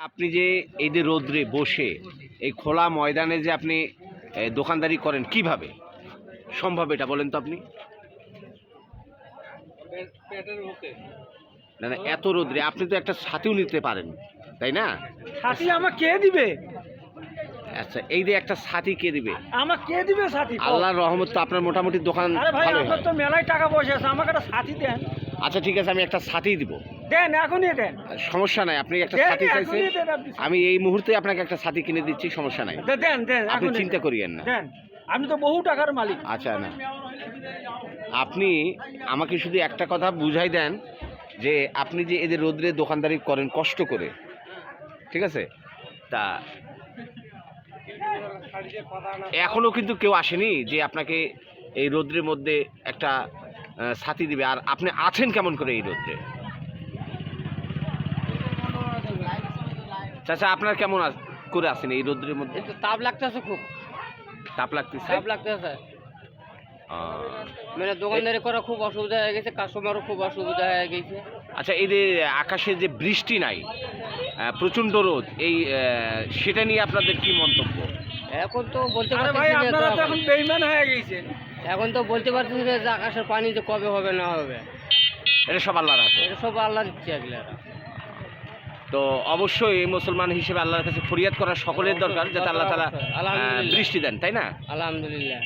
আপনি যে এই যে রোদ্রে বসে এই খোলা ময়দানে যে আপনি দোকানদারি করেন কীভাবে? সম্ভব এটা বলেন তো আপনি। না না এত রোদ্রে আপনি তো একটা ছাতিও নিতে পারেন তাই না? সাথী আমার কে দিবে? আচ্ছা এই যে একটা সাথী কে দিবে? আমার কে দিবে সাথী আল্লাহর রহমত তো আপনার মোটামুটি দোকান আরে ভাই আপনার তো মেলায় টাকা পয়সা আছে আমাকে একটা সাথী দেন। আচ্ছা ঠিক আছে আমি একটা ছাতি দিব। দেন এখনই দেন। সমস্যা নাই আপনি একটা ছাতি চাইছেন। আমি এই মুহূর্তে আপনাকে একটা ছাতি কিনে দিচ্ছি সমস্যা নাই। দেন দেন আপনি চিন্তা করিয়েন না। দেন আপনি তো বহু টাকার মালিক। আচ্ছা না। আপনি আমাকে শুধু একটা কথা বুঝাই দেন যে আপনি যে এদের রোদ্রে দোকানদারি করেন কষ্ট করে ঠিক আছে? তা এখনও কিন্তু কেউ আসেনি যে আপনাকে এই রোদ্রের মধ্যে একটা ছাতি দিবে। আর আপনি আছেন কেমন করে এই রোদ্রে? চাচা আপনার কেমন করে আছেন এই রোদ্রের মধ্যে? কিন্তু তাপ লাগতেছে খুব। তাপ লাগতেছে? তাপ লাগতেছে। মানে দোকানদারি করা খুব অসুবিধা হয়ে গেছে কাস্টমারও খুব অসুবিধা হয়ে গেছে। আচ্ছা এই যে আকাশে যে বৃষ্টি নাই প্রচণ্ড রোদ এই সেটা নিয়ে আপনাদের কি মন্তব্য? এখন তো বলতে আপনারা তো তো এখন বেইমান হয়ে গেছেন। এখন তো বলতে পারতেছি না যে আকাশের পানি যে কবে হবে না হবে। এটা সব আল্লাহর হাতে। এটা সব আল্লাহ দিচ্ছে এগুলা। তো অবশ্যই মুসলমান হিসেবে আল্লাহর কাছে ফরিয়াদ করা সকলের দরকার যাতে আল্লাহ তালা দৃষ্টি দেন তাই না? আলহামদুলিল্লাহ।